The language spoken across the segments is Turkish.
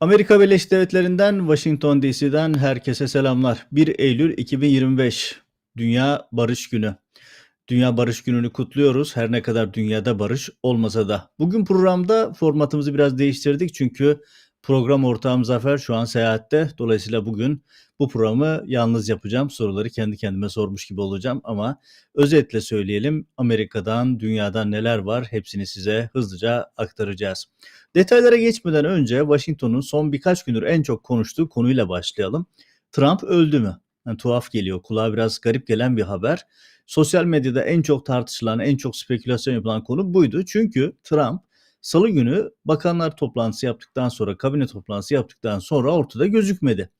Amerika Birleşik Devletleri'nden Washington DC'den herkese selamlar. 1 Eylül 2025 Dünya Barış Günü. Dünya Barış Günü'nü kutluyoruz. Her ne kadar dünyada barış olmasa da. Bugün programda formatımızı biraz değiştirdik çünkü program ortağım Zafer şu an seyahatte. Dolayısıyla bugün bu programı yalnız yapacağım. Soruları kendi kendime sormuş gibi olacağım ama özetle söyleyelim Amerika'dan, dünyadan neler var hepsini size hızlıca aktaracağız. Detaylara geçmeden önce Washington'un son birkaç gündür en çok konuştuğu konuyla başlayalım. Trump öldü mü? Yani tuhaf geliyor, kulağa biraz garip gelen bir haber. Sosyal medyada en çok tartışılan, en çok spekülasyon yapılan konu buydu. Çünkü Trump salı günü bakanlar toplantısı yaptıktan sonra, kabine toplantısı yaptıktan sonra ortada gözükmedi.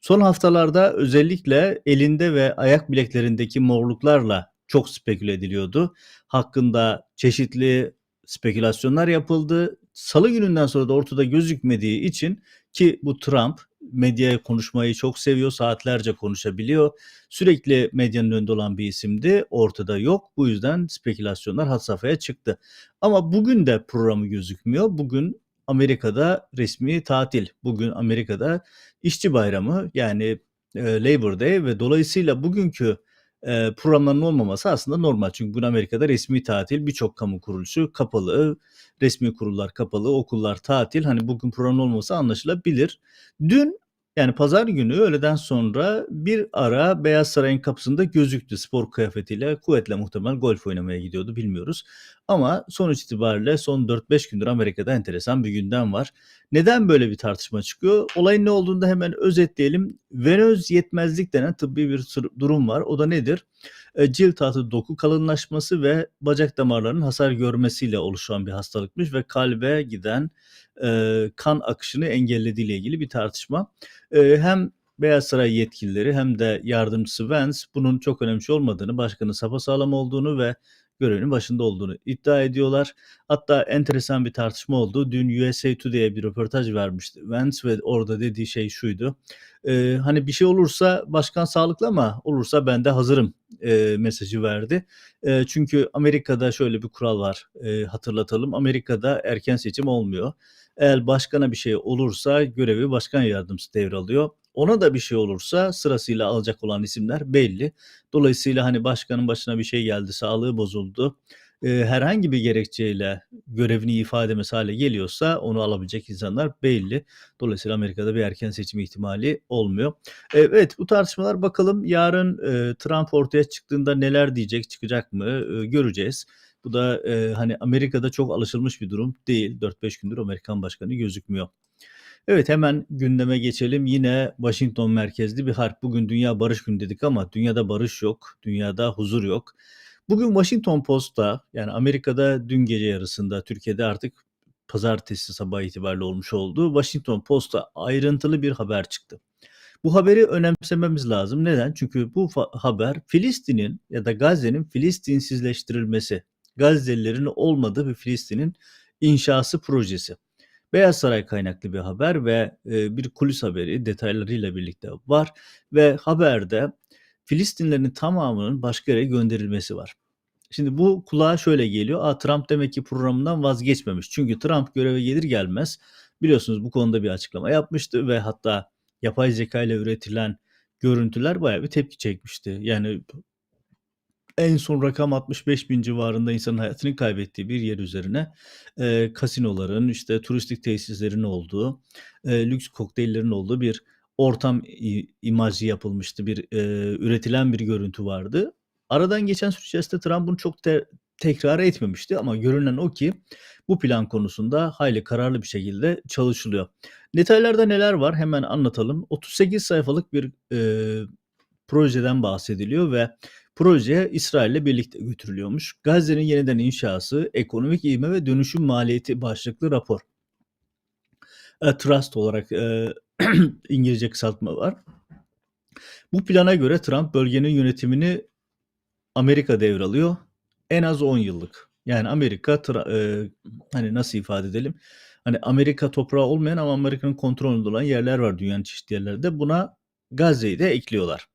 Son haftalarda özellikle elinde ve ayak bileklerindeki morluklarla çok speküle ediliyordu. Hakkında çeşitli spekülasyonlar yapıldı. Salı gününden sonra da ortada gözükmediği için ki bu Trump medyaya konuşmayı çok seviyor, saatlerce konuşabiliyor. Sürekli medyanın önünde olan bir isimdi. Ortada yok. Bu yüzden spekülasyonlar had safhaya çıktı. Ama bugün de programı gözükmüyor. Bugün Amerika'da resmi tatil. Bugün Amerika'da işçi bayramı yani e, Labor Day ve dolayısıyla bugünkü e, programların olmaması aslında normal. Çünkü bugün Amerika'da resmi tatil, birçok kamu kuruluşu kapalı, resmi kurullar kapalı, okullar tatil. Hani bugün programın olmaması anlaşılabilir. Dün yani pazar günü öğleden sonra bir ara Beyaz Saray'ın kapısında gözüktü spor kıyafetiyle. Kuvvetle muhtemel golf oynamaya gidiyordu bilmiyoruz. Ama sonuç itibariyle son 4-5 gündür Amerika'da enteresan bir gündem var. Neden böyle bir tartışma çıkıyor? Olayın ne olduğunu da hemen özetleyelim. Venöz yetmezlik denen tıbbi bir durum var. O da nedir? E, cilt altı doku kalınlaşması ve bacak damarlarının hasar görmesiyle oluşan bir hastalıkmış ve kalbe giden e, kan akışını engellediği ile ilgili bir tartışma. E, hem Beyaz Saray yetkilileri hem de yardımcısı Vance bunun çok önemli şey olmadığını, başkanın sapasağlam olduğunu ve görevinin başında olduğunu iddia ediyorlar. Hatta enteresan bir tartışma oldu. Dün USA Today'e bir röportaj vermişti Vance ve orada dediği şey şuydu. E, hani bir şey olursa başkan sağlıklı ama olursa ben de hazırım e, mesajı verdi. E, çünkü Amerika'da şöyle bir kural var e, hatırlatalım. Amerika'da erken seçim olmuyor. Eğer başkana bir şey olursa görevi başkan yardımcısı devralıyor. Ona da bir şey olursa sırasıyla alacak olan isimler belli. Dolayısıyla hani başkanın başına bir şey geldi, sağlığı bozuldu. E, herhangi bir gerekçeyle görevini ifade edemez hale geliyorsa onu alabilecek insanlar belli. Dolayısıyla Amerika'da bir erken seçim ihtimali olmuyor. Evet bu tartışmalar bakalım yarın e, Trump ortaya çıktığında neler diyecek, çıkacak mı e, göreceğiz. Bu da e, hani Amerika'da çok alışılmış bir durum değil. 4-5 gündür Amerikan başkanı gözükmüyor. Evet hemen gündeme geçelim. Yine Washington merkezli bir harp. Bugün Dünya Barış Günü dedik ama dünyada barış yok. Dünyada huzur yok. Bugün Washington Post'ta yani Amerika'da dün gece yarısında Türkiye'de artık pazartesi sabah itibariyle olmuş oldu. Washington Post'ta ayrıntılı bir haber çıktı. Bu haberi önemsememiz lazım. Neden? Çünkü bu haber Filistin'in ya da Gazze'nin Filistinsizleştirilmesi, Gazze'lilerin olmadığı bir Filistin'in inşası projesi. Beyaz Saray kaynaklı bir haber ve e, bir kulis haberi detaylarıyla birlikte var ve haberde Filistinlerin tamamının başka yere gönderilmesi var. Şimdi bu kulağa şöyle geliyor. Aa, Trump demek ki programından vazgeçmemiş. Çünkü Trump göreve gelir gelmez biliyorsunuz bu konuda bir açıklama yapmıştı ve hatta yapay zeka ile üretilen görüntüler bayağı bir tepki çekmişti. Yani en son rakam 65 bin civarında insanın hayatını kaybettiği bir yer üzerine e, kasinoların, işte turistik tesislerin olduğu, e, lüks kokteyllerin olduğu bir ortam imajı yapılmıştı. Bir e, üretilen bir görüntü vardı. Aradan geçen süreç içerisinde Trump bunu çok te- tekrar etmemişti ama görünen o ki bu plan konusunda hayli kararlı bir şekilde çalışılıyor. Detaylarda neler var hemen anlatalım. 38 sayfalık bir e, projeden bahsediliyor ve proje İsrail ile birlikte götürülüyormuş. Gazze'nin yeniden inşası, ekonomik ivme ve dönüşüm maliyeti başlıklı rapor. E, Trust olarak e, İngilizce kısaltma var. Bu plana göre Trump bölgenin yönetimini Amerika devralıyor. En az 10 yıllık. Yani Amerika e, hani nasıl ifade edelim? Hani Amerika toprağı olmayan ama Amerika'nın kontrolünde olan yerler var dünyanın çeşitli yerlerinde. Buna Gazze'yi de ekliyorlar.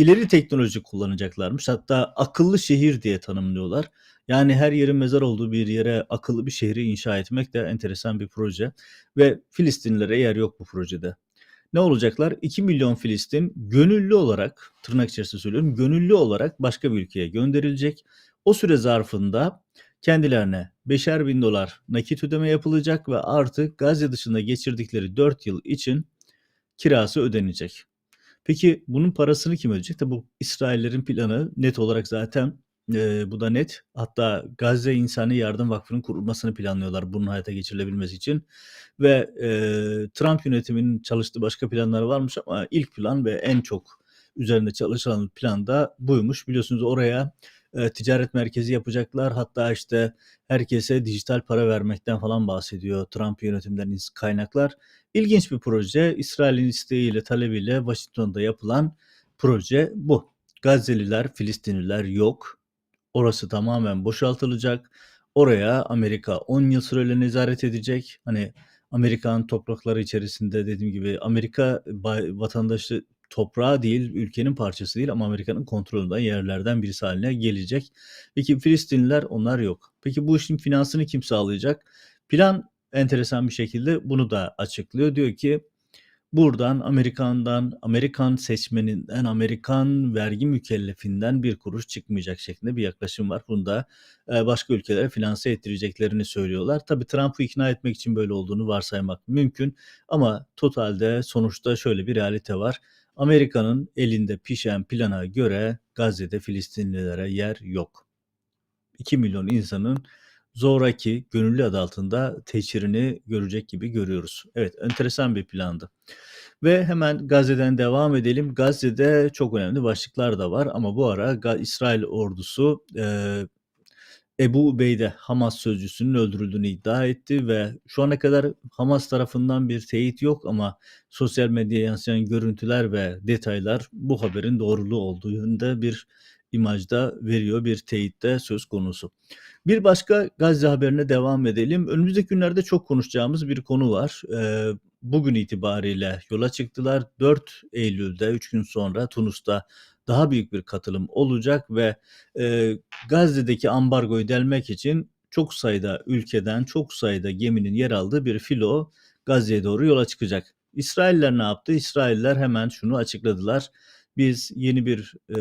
İleri teknoloji kullanacaklarmış. Hatta akıllı şehir diye tanımlıyorlar. Yani her yerin mezar olduğu bir yere akıllı bir şehri inşa etmek de enteresan bir proje ve Filistinlilere yer yok bu projede. Ne olacaklar? 2 milyon Filistin gönüllü olarak, tırnak içerisinde söylüyorum, gönüllü olarak başka bir ülkeye gönderilecek. O süre zarfında kendilerine beşer bin dolar nakit ödeme yapılacak ve artık Gazze dışında geçirdikleri 4 yıl için kirası ödenecek. Peki bunun parasını kim ödeyecek? Tabi bu İsraillerin planı net olarak zaten e, bu da net. Hatta Gazze İnsani Yardım Vakfı'nın kurulmasını planlıyorlar bunun hayata geçirilebilmesi için. Ve e, Trump yönetiminin çalıştığı başka planları varmış ama ilk plan ve en çok üzerinde çalışılan plan da buymuş. Biliyorsunuz oraya e, ticaret merkezi yapacaklar. Hatta işte herkese dijital para vermekten falan bahsediyor Trump yönetiminden kaynaklar. İlginç bir proje. İsrail'in isteğiyle, talebiyle Washington'da yapılan proje bu. Gazze'liler, Filistinliler yok. Orası tamamen boşaltılacak. Oraya Amerika 10 yıl süreyle nezaret edecek. Hani Amerikan toprakları içerisinde dediğim gibi Amerika vatandaşı toprağı değil, ülkenin parçası değil ama Amerika'nın kontrolünden yerlerden birisi haline gelecek. Peki Filistinliler onlar yok. Peki bu işin finansını kim sağlayacak? Plan enteresan bir şekilde bunu da açıklıyor. Diyor ki buradan Amerikan'dan, Amerikan seçmeninden, Amerikan vergi mükellefinden bir kuruş çıkmayacak şeklinde bir yaklaşım var. Bunu da e, başka ülkelere finanse ettireceklerini söylüyorlar. Tabii Trump'ı ikna etmek için böyle olduğunu varsaymak mümkün ama totalde sonuçta şöyle bir realite var. Amerika'nın elinde pişen plana göre Gazze'de Filistinlilere yer yok. 2 milyon insanın zoraki gönüllü adı altında teçhirini görecek gibi görüyoruz. Evet enteresan bir plandı. Ve hemen Gazze'den devam edelim. Gazze'de çok önemli başlıklar da var ama bu ara İsrail ordusu e, Ebu Ubeyde Hamas sözcüsünün öldürüldüğünü iddia etti ve şu ana kadar Hamas tarafından bir teyit yok ama sosyal medyaya yansıyan görüntüler ve detaylar bu haberin doğruluğu olduğu yönünde bir imajda veriyor, bir teyitte söz konusu. Bir başka Gazze haberine devam edelim. Önümüzdeki günlerde çok konuşacağımız bir konu var. Bugün itibariyle yola çıktılar. 4 Eylül'de 3 gün sonra Tunus'ta daha büyük bir katılım olacak ve e, Gazze'deki ambargoyu delmek için çok sayıda ülkeden çok sayıda geminin yer aldığı bir filo Gazze'ye doğru yola çıkacak. İsrailler ne yaptı? İsrailler hemen şunu açıkladılar. Biz yeni bir e,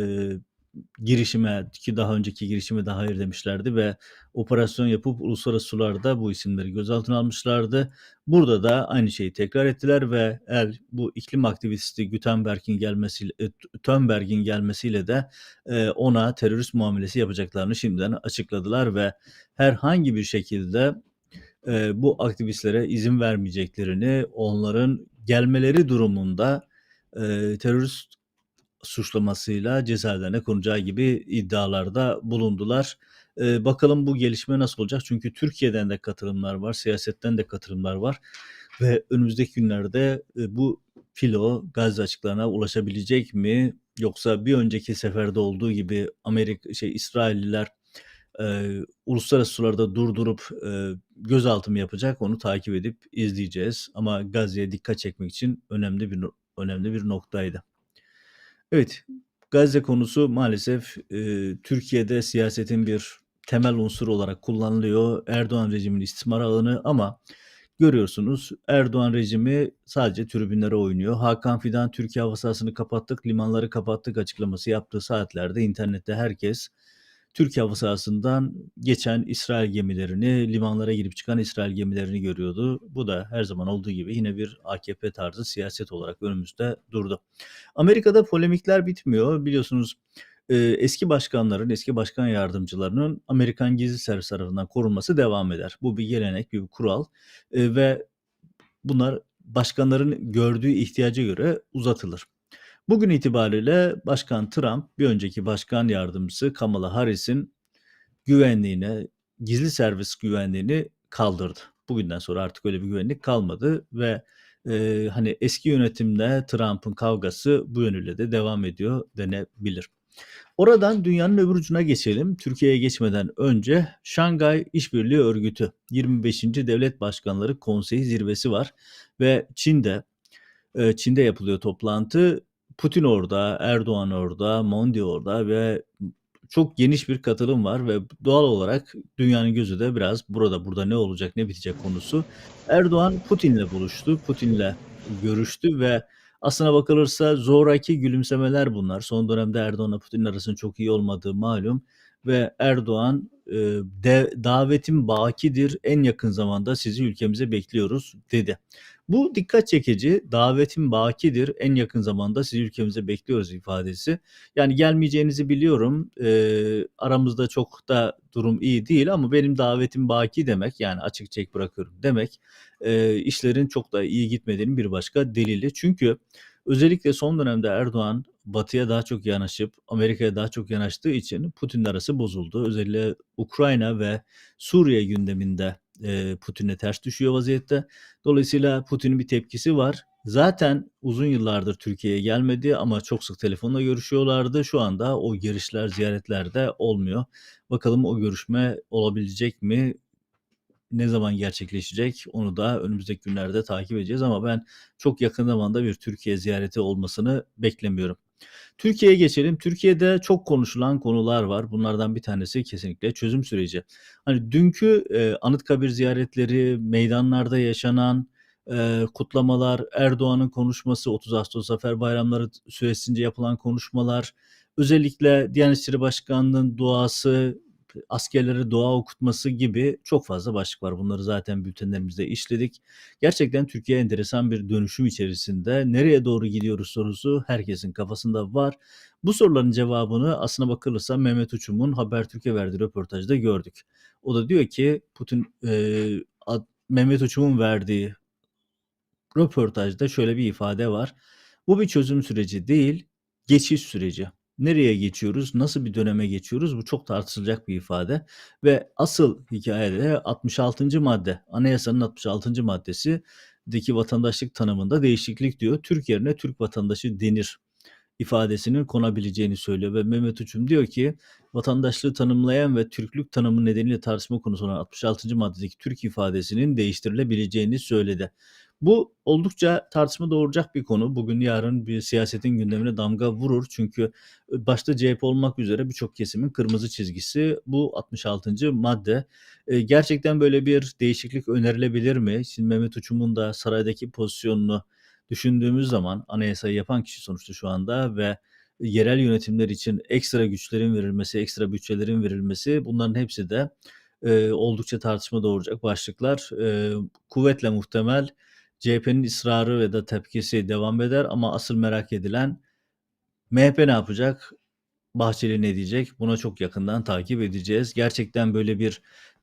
girişime ki daha önceki girişime de hayır demişlerdi ve operasyon yapıp uluslararası sularda bu isimleri gözaltına almışlardı. Burada da aynı şeyi tekrar ettiler ve el bu iklim aktivisti Gutenberg'in gelmesiyle e, Thunberg'in gelmesiyle de e, ona terörist muamelesi yapacaklarını şimdiden açıkladılar ve herhangi bir şekilde e, bu aktivistlere izin vermeyeceklerini, onların gelmeleri durumunda e, terörist suçlamasıyla cezaevlerine konacağı gibi iddialarda bulundular. Ee, bakalım bu gelişme nasıl olacak? Çünkü Türkiye'den de katılımlar var, siyasetten de katılımlar var ve önümüzdeki günlerde e, bu filo Gazze açıklarına ulaşabilecek mi? Yoksa bir önceki seferde olduğu gibi Amerika şey İsrailliler e, uluslararası sularda durdurup e, gözaltı mı yapacak? Onu takip edip izleyeceğiz. Ama Gazze'ye dikkat çekmek için önemli bir önemli bir noktaydı. Evet, Gazze konusu maalesef e, Türkiye'de siyasetin bir temel unsur olarak kullanılıyor. Erdoğan rejiminin istismar alanı ama görüyorsunuz Erdoğan rejimi sadece tribünlere oynuyor. Hakan Fidan Türkiye hava sahasını kapattık, limanları kapattık açıklaması yaptığı saatlerde internette herkes Türkiye hava sahasından geçen İsrail gemilerini, limanlara girip çıkan İsrail gemilerini görüyordu. Bu da her zaman olduğu gibi yine bir AKP tarzı siyaset olarak önümüzde durdu. Amerika'da polemikler bitmiyor. Biliyorsunuz eski başkanların, eski başkan yardımcılarının Amerikan gizli servis tarafından korunması devam eder. Bu bir gelenek, bir kural ve bunlar başkanların gördüğü ihtiyaca göre uzatılır. Bugün itibariyle Başkan Trump bir önceki başkan yardımcısı Kamala Harris'in güvenliğine, gizli servis güvenliğini kaldırdı. Bugünden sonra artık öyle bir güvenlik kalmadı ve e, hani eski yönetimle Trump'ın kavgası bu yönüyle de devam ediyor denebilir. Oradan dünyanın öbür ucuna geçelim. Türkiye'ye geçmeden önce Şangay İşbirliği Örgütü 25. Devlet Başkanları Konseyi zirvesi var ve Çin'de Çin'de yapılıyor toplantı. Putin orada, Erdoğan orada, Mondi orada ve çok geniş bir katılım var ve doğal olarak dünyanın gözü de biraz burada, burada ne olacak, ne bitecek konusu. Erdoğan Putin'le buluştu, Putin'le görüştü ve aslına bakılırsa zoraki gülümsemeler bunlar. Son dönemde Erdoğan'la Putin'in arasının çok iyi olmadığı malum ve Erdoğan e, de, davetim bakidir en yakın zamanda sizi ülkemize bekliyoruz dedi. Bu dikkat çekici davetim bakidir en yakın zamanda sizi ülkemize bekliyoruz ifadesi. Yani gelmeyeceğinizi biliyorum e, aramızda çok da durum iyi değil ama benim davetim baki demek yani açık çek bırakıyorum demek e, işlerin çok da iyi gitmediğinin bir başka delili. Çünkü özellikle son dönemde Erdoğan Batı'ya daha çok yanaşıp Amerika'ya daha çok yanaştığı için Putin'le arası bozuldu. Özellikle Ukrayna ve Suriye gündeminde Putin'e ters düşüyor vaziyette. Dolayısıyla Putin'in bir tepkisi var. Zaten uzun yıllardır Türkiye'ye gelmedi ama çok sık telefonla görüşüyorlardı. Şu anda o girişler, ziyaretler de olmuyor. Bakalım o görüşme olabilecek mi? Ne zaman gerçekleşecek? Onu da önümüzdeki günlerde takip edeceğiz ama ben çok yakın zamanda bir Türkiye ziyareti olmasını beklemiyorum. Türkiye'ye geçelim. Türkiye'de çok konuşulan konular var. Bunlardan bir tanesi kesinlikle çözüm süreci. Hani dünkü e, Anıtkabir ziyaretleri, meydanlarda yaşanan e, kutlamalar, Erdoğan'ın konuşması, 30 Ağustos Zafer Bayramları süresince yapılan konuşmalar, özellikle Diyanet İşleri Başkanlığı'nın duası, askerlere dua okutması gibi çok fazla başlık var. Bunları zaten bültenlerimizde işledik. Gerçekten Türkiye enteresan bir dönüşüm içerisinde. Nereye doğru gidiyoruz sorusu herkesin kafasında var. Bu soruların cevabını aslına bakılırsa Mehmet Uçum'un Habertürk'e verdiği röportajda gördük. O da diyor ki Putin e, Mehmet Uçum'un verdiği röportajda şöyle bir ifade var. Bu bir çözüm süreci değil, geçiş süreci. Nereye geçiyoruz? Nasıl bir döneme geçiyoruz? Bu çok tartışılacak bir ifade ve asıl hikayede 66. madde, anayasanın 66. maddesi deki vatandaşlık tanımında değişiklik diyor. Türk yerine Türk vatandaşı denir ifadesinin konabileceğini söylüyor ve Mehmet Uçum diyor ki vatandaşlığı tanımlayan ve Türklük tanımı nedeniyle tartışma konusu olan 66. maddedeki Türk ifadesinin değiştirilebileceğini söyledi. Bu oldukça tartışma doğuracak bir konu. Bugün yarın bir siyasetin gündemine damga vurur. Çünkü başta CHP olmak üzere birçok kesimin kırmızı çizgisi bu 66. madde. Gerçekten böyle bir değişiklik önerilebilir mi? Şimdi Mehmet Uçum'un da saraydaki pozisyonunu düşündüğümüz zaman anayasayı yapan kişi sonuçta şu anda ve yerel yönetimler için ekstra güçlerin verilmesi, ekstra bütçelerin verilmesi bunların hepsi de e, oldukça tartışma doğuracak başlıklar. E, kuvvetle muhtemel CHP'nin ısrarı ve da tepkisi devam eder ama asıl merak edilen MHP ne yapacak? Bahçeli ne diyecek? Buna çok yakından takip edeceğiz. Gerçekten böyle bir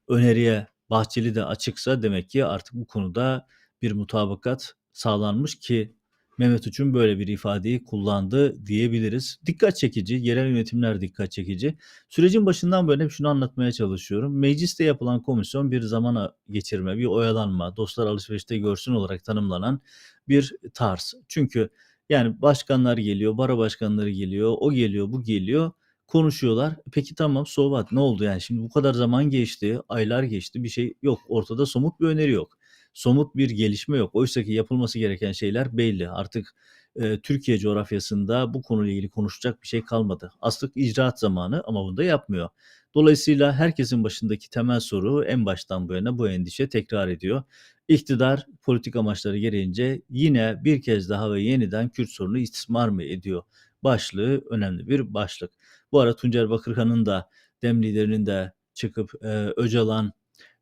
öneriye Bahçeli de açıksa demek ki artık bu konuda bir mutabakat sağlanmış ki Mehmet Uç'un böyle bir ifadeyi kullandı diyebiliriz. Dikkat çekici, yerel yönetimler dikkat çekici. Sürecin başından böyle hep şunu anlatmaya çalışıyorum. Mecliste yapılan komisyon bir zaman geçirme, bir oyalanma, dostlar alışverişte görsün olarak tanımlanan bir tarz. Çünkü yani başkanlar geliyor, bara başkanları geliyor, o geliyor, bu geliyor konuşuyorlar. Peki tamam so what? Ne oldu yani? Şimdi bu kadar zaman geçti, aylar geçti, bir şey yok. Ortada somut bir öneri yok somut bir gelişme yok. Oysa ki yapılması gereken şeyler belli. Artık e, Türkiye coğrafyasında bu konuyla ilgili konuşacak bir şey kalmadı. Aslık icraat zamanı ama bunu da yapmıyor. Dolayısıyla herkesin başındaki temel soru en baştan bu yana bu endişe tekrar ediyor. İktidar politik amaçları gereğince yine bir kez daha ve yeniden Kürt sorunu istismar mı ediyor? Başlığı önemli bir başlık. Bu ara Tuncer Bakırhan'ın da dem liderinin de çıkıp e, Öcalan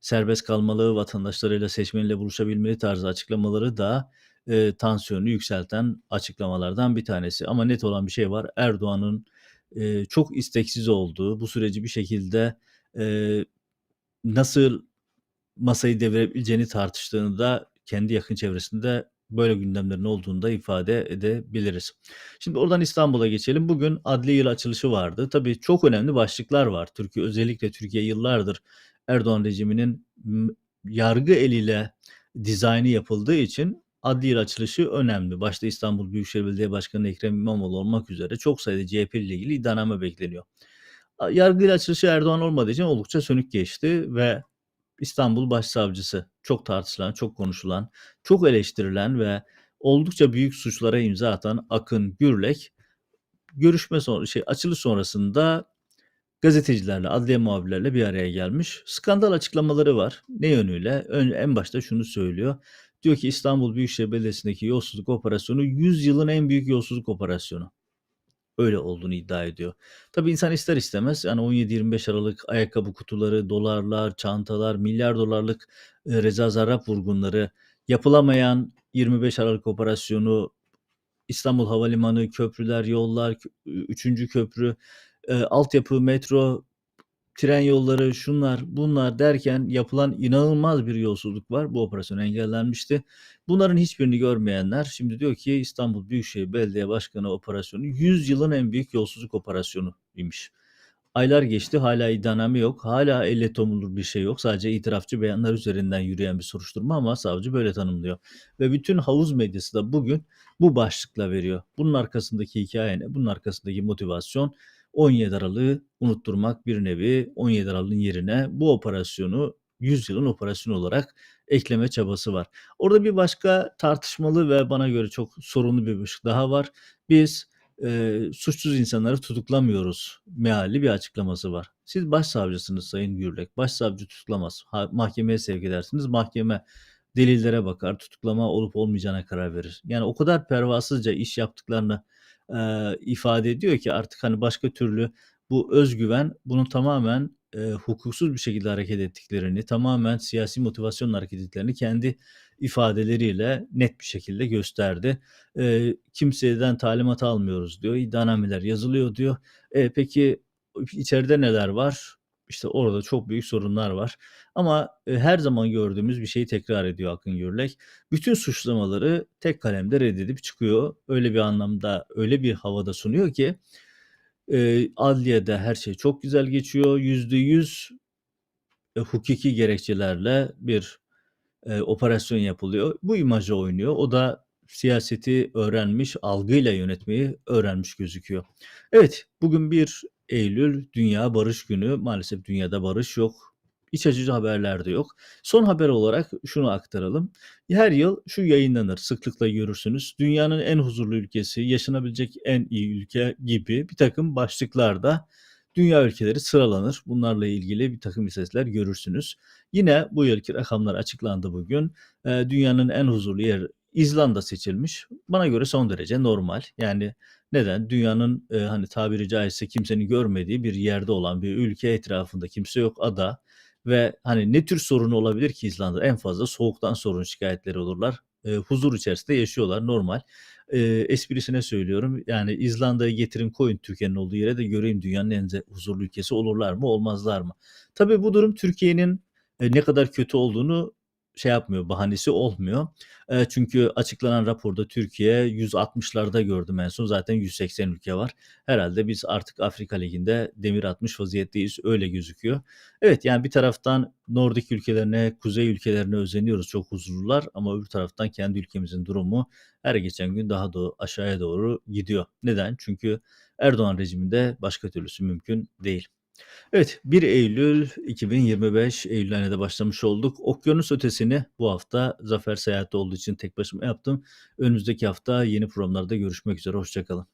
serbest kalmalı, vatandaşlarıyla seçmeniyle buluşabilmeli tarzı açıklamaları da e, tansiyonu yükselten açıklamalardan bir tanesi. Ama net olan bir şey var. Erdoğan'ın e, çok isteksiz olduğu, bu süreci bir şekilde e, nasıl masayı devirebileceğini tartıştığını da kendi yakın çevresinde böyle gündemlerin olduğunu da ifade edebiliriz. Şimdi oradan İstanbul'a geçelim. Bugün adli yıl açılışı vardı. Tabii çok önemli başlıklar var. Türkiye özellikle Türkiye yıllardır Erdoğan rejiminin yargı eliyle dizaynı yapıldığı için adli yıl açılışı önemli. Başta İstanbul Büyükşehir Belediye Başkanı Ekrem İmamoğlu olmak üzere çok sayıda CHP ile ilgili iddianame bekleniyor. Yargı ile açılışı Erdoğan olmadığı için oldukça sönük geçti ve İstanbul Başsavcısı çok tartışılan, çok konuşulan, çok eleştirilen ve oldukça büyük suçlara imza atan Akın Gürlek görüşme sonra şey açılış sonrasında gazetecilerle, adliye muhabirleriyle bir araya gelmiş. Skandal açıklamaları var. Ne yönüyle? Ön en başta şunu söylüyor. Diyor ki İstanbul Büyükşehir Belediyesi'ndeki yolsuzluk operasyonu 100 yılın en büyük yolsuzluk operasyonu. Öyle olduğunu iddia ediyor. Tabii insan ister istemez yani 17-25 Aralık ayakkabı kutuları, dolarlar, çantalar, milyar dolarlık, eee, Reza Zarrab vurgunları, yapılamayan 25 Aralık operasyonu, İstanbul Havalimanı, köprüler, yollar, kö 3. köprü, eee, altyapı, metro, tren yolları, şunlar bunlar derken yapılan inanılmaz bir yolsuzluk var. Bu operasyon engellenmişti. Bunların hiçbirini görmeyenler şimdi diyor ki İstanbul Büyükşehir Belediye Başkanı operasyonu 100 yılın en büyük yolsuzluk operasyonu imiş. Aylar geçti hâlâ iddianame yok. Hâlâ elle tutulur bir şey yok. Sadece itirafçı beyanlar üzerinden yürüyen bir soruşturma ama savcı böyle tanımlıyor ve bütün havuz medyası da bugün bu başlıkla veriyor. Bunun arkasındaki hikâye ne? Bunun arkasındaki motivasyon 17 Aralık'ı unutturmak bir nevi. 17 Aralık'ın yerine bu operasyonu 100 yılın operasyonu olarak ekleme çabası var. Orada bir başka tartışmalı ve bana göre çok sorunlu bir başlık daha var. Biz, eee, suçsuz insanları tutuklamıyoruz mealli bir açıklaması var. Siz başsavcısınız Sayın Gürlek. Başsavcı tutuklamaz. Ha mahkemeye sevk edersiniz. Mahkeme delillere bakar, tutuklama olup olmayacağına karar verir. Yani o kadar pervasızca iş yaptıklarını, eee, ifade ediyor ki artık hani başka türlü bu öz güven bunun tamamen, eee, hukuksuz bir şekilde hareket ettiklerini, tamamen siyasi motivasyonla hareket ettiklerini kendi ifadeleriyle net bir şekilde gösterdi. Eee, kimseden talimat almıyoruz diyor. İddianameler yazılıyor diyor. E, peki içeride neler var? İşte orada çok büyük sorunlar var ama, eee, her zaman gördüğümüz bir şeyi tekrar ediyor Akın Gürlek. Bütün suçlamaları tek kalemde reddedip çıkıyor. Öyle bir anlamda, öyle bir havada sunuyor ki, eee, adliyede her şey çok güzel geçiyor. %100 eee, hukuki gerekçelerle bir, eee, operasyon yapılıyor. Bu imajı oynuyor. O da siyaseti öğrenmiş, algıyla yönetmeyi öğrenmiş gözüküyor. Evet, bugün 1 Eylül Dünya Barış Günü. Maalesef dünyada barış yok. İç açıcı haberler de yok. Son haber olarak şunu aktaralım. Her yıl şu yayınlanır, sıklıkla görürsünüz. Dünyanın en huzurlu ülkesi, yaşanabilecek en iyi ülke gibi birtakım başlıklarda dünya ülkeleri sıralanır. Bunlarla ilgili birtakım istatistikler görürsünüz. Yine bu yılki rakamlar açıklandı bugün. Dünyanın en huzurlu yeri İzlanda seçilmiş. Bana göre son derece normal. Yani neden? Dünyanın, eee, hani tabiri caizse kimsenin görmediği bir yerde olan bir ülke, etrafında kimse yok, ada ve hani ne tür sorunu olabilir ki İzlanda'da? En fazla soğuktan sorun şikâyetleri olurlar. Eee, huzur içerisinde yaşıyorlar, normal. Eee, esprisine söylüyorum, yani İzlanda'yı getirin koyun Türkiye'nin olduğu yere de göreyim dünyanın en huzurlu ülkesi olurlar mı, olmazlar mı? Tabii bu durum Türkiye'nin, eee, ne kadar kötü olduğunu şey yapmıyor, bahanesi olmuyor. Eee, çünkü açıklanan raporda Türkiye 160'larda gördüm en son. Zaten 180 ülke var. Herhâlde biz artık Afrika Ligi'nde demir atmış vaziyetteyiz, öyle gözüküyor. Evet, yani bir taraftan Nordik ülkelerine, kuzey ülkelerine özeniyoruz, çok huzurlular ama öbür taraftan kendi ülkemizin durumu her geçen gün daha da aşağıya doğru gidiyor. Neden? Çünkü Erdoğan rejiminde başka türlüsü mümkün değil. Evet, 1 Eylül 2025, Eylül ayına da başlamış olduk. Okyanus ötesini bu hafta Zafer seyahatte olduğu için tek başıma yaptım. Önümüzdeki hafta yeni programlarda görüşmek üzere, hoşça kalın.